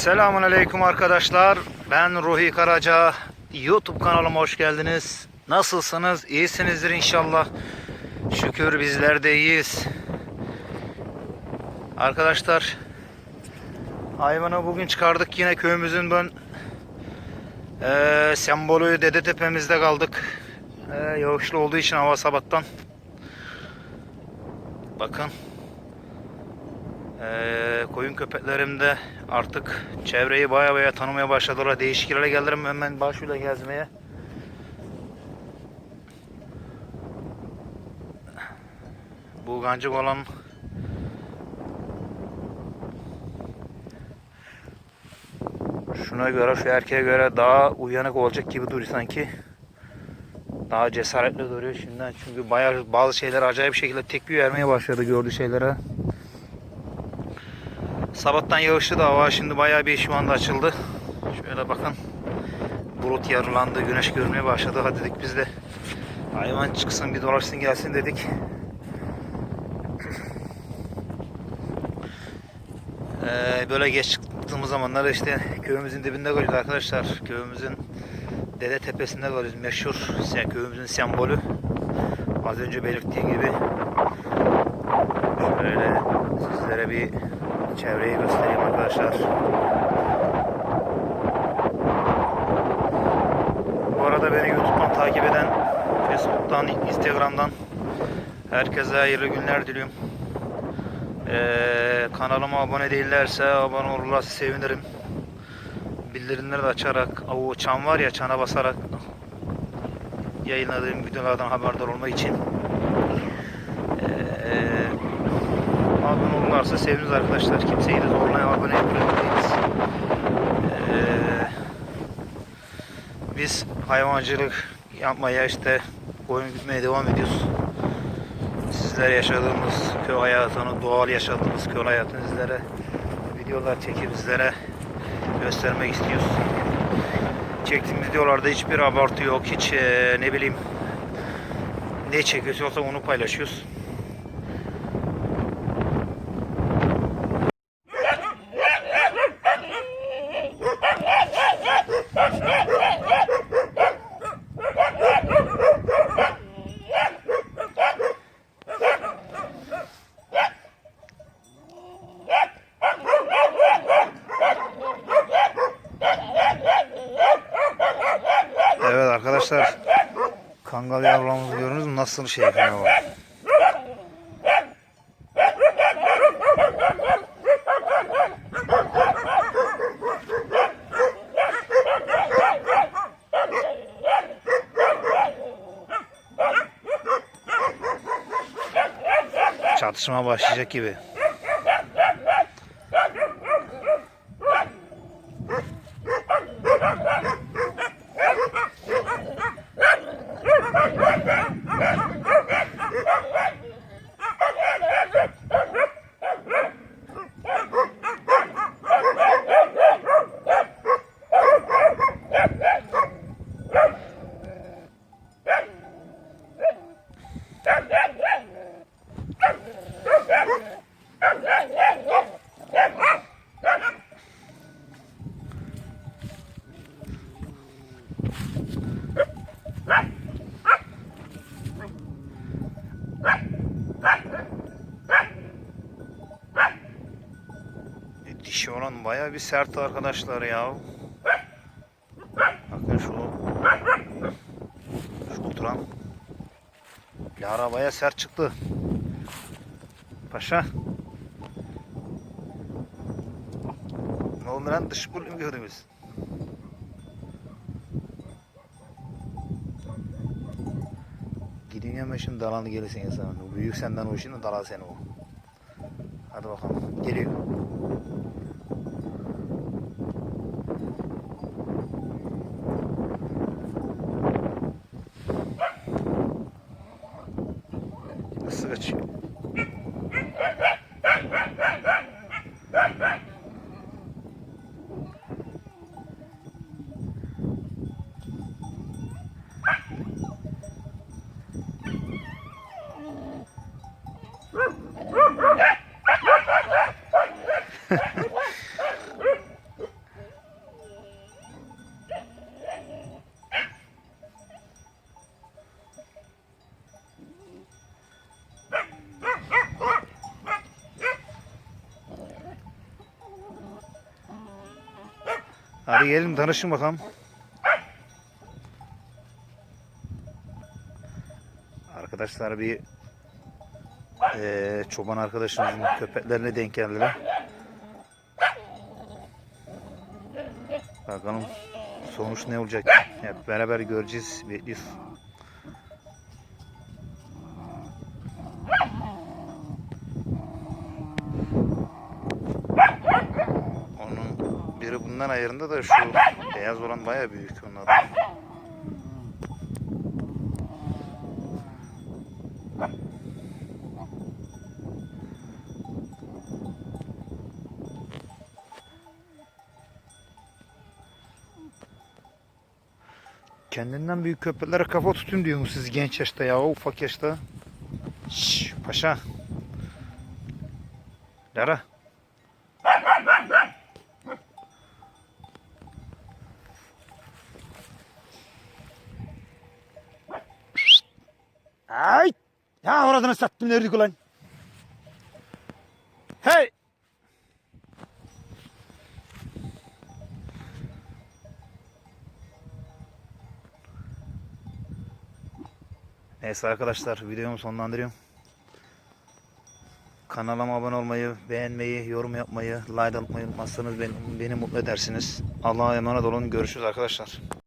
Selamun Aleyküm arkadaşlar. Ben Ruhi Karaca. YouTube kanalıma hoş geldiniz. Nasılsınız? İyisinizdir inşallah. Şükür bizler de iyiyiz. Arkadaşlar hayvanı bugün çıkardık yine köyümüzün ben eee sembolü Dede Tepe'mizde kaldık. Eee yağışlı olduğu için hava sabahtan. Bakın. Ee, koyun köpeklerim de artık çevreyi baya baya tanımaya başladılar. Değişik yerlere geldim hemen başıyla gezmeye. Bu gancık olan şuna göre şu erkeğe göre daha uyanık olacak gibi duruyor sanki. Daha cesaretli duruyor şimdiden çünkü bayağı bazı şeyler acayip şekilde tepki vermeye başladı gördüğü şeylere. Sabahtan yağışlı da hava şimdi bayağı bir şu anda açıldı. Şöyle bakın. Bulut yarılandı, güneş görmeye başladı. Hadi dedik biz de hayvan çıksın bir dolaşsın gelsin dedik. Ee, böyle geç çıktığımız zamanlar işte köyümüzün dibinde kalıyoruz arkadaşlar. Köyümüzün Dede Tepesi'nde kalıyoruz. Meşhur köyümüzün sembolü. Az önce belirttiğim gibi şöyle sizlere bir çevreyi göstereyim arkadaşlar. Bu arada beni YouTube'dan takip eden, Facebook'tan, Instagram'dan herkese hayırlı günler diliyorum. Ee, kanalıma abone değillerse abone olurlarsa sevinirim. Bildirimleri de açarak, o çan var ya çana basarak yayınladığım videolardan haberdar olmak için. Ee, olurlarsa seviniriz arkadaşlar. Kimseyi de zorlayan abone yapıyoruz. Ee, biz hayvancılık yapmaya işte koyun gütmeye devam ediyoruz. Sizler yaşadığımız köy hayatını, doğal yaşadığımız köy hayatını sizlere videolar çekip sizlere göstermek istiyoruz. Çektiğim videolarda hiçbir abartı yok. Hiç eee, ne bileyim ne çekiyorsa onu paylaşıyoruz. Arkadaşlar Kangal yavrularımızı görüyorsunuz mu? Nasıl şey yapıyor bak. Çatışma başlayacak gibi. Olan baya bir sert arkadaşlar ya. Bakın şu şu oturan Lara baya sert çıktı. Paşa. Lan dış bölüm gördünüz. Gidin hemen şimdi dalanı gelirsin. O büyük senden o işin dala seni o. Hadi bakalım. Geliyor. Hadi gelin tanışın bakalım. Arkadaşlar bir eee, çoban arkadaşımızın köpeklerine denk geldiler. Bakalım sonuç ne olacak? Hep beraber göreceğiz. Bekliyoruz. Onun biri bundan ayarında da şu beyaz olan baya büyük onlardan. Kendinden büyük köpeklere kafa tutun diyor siz genç yaşta ya ufak yaşta. Şşş paşa. Lara. Ay! Ya oradan sattım nerede ulan? Hey! Neyse arkadaşlar videomu sonlandırıyorum. Kanalıma abone olmayı, beğenmeyi, yorum yapmayı, like atmayı unutmazsanız beni, beni mutlu edersiniz. Allah'a emanet olun. Görüşürüz arkadaşlar.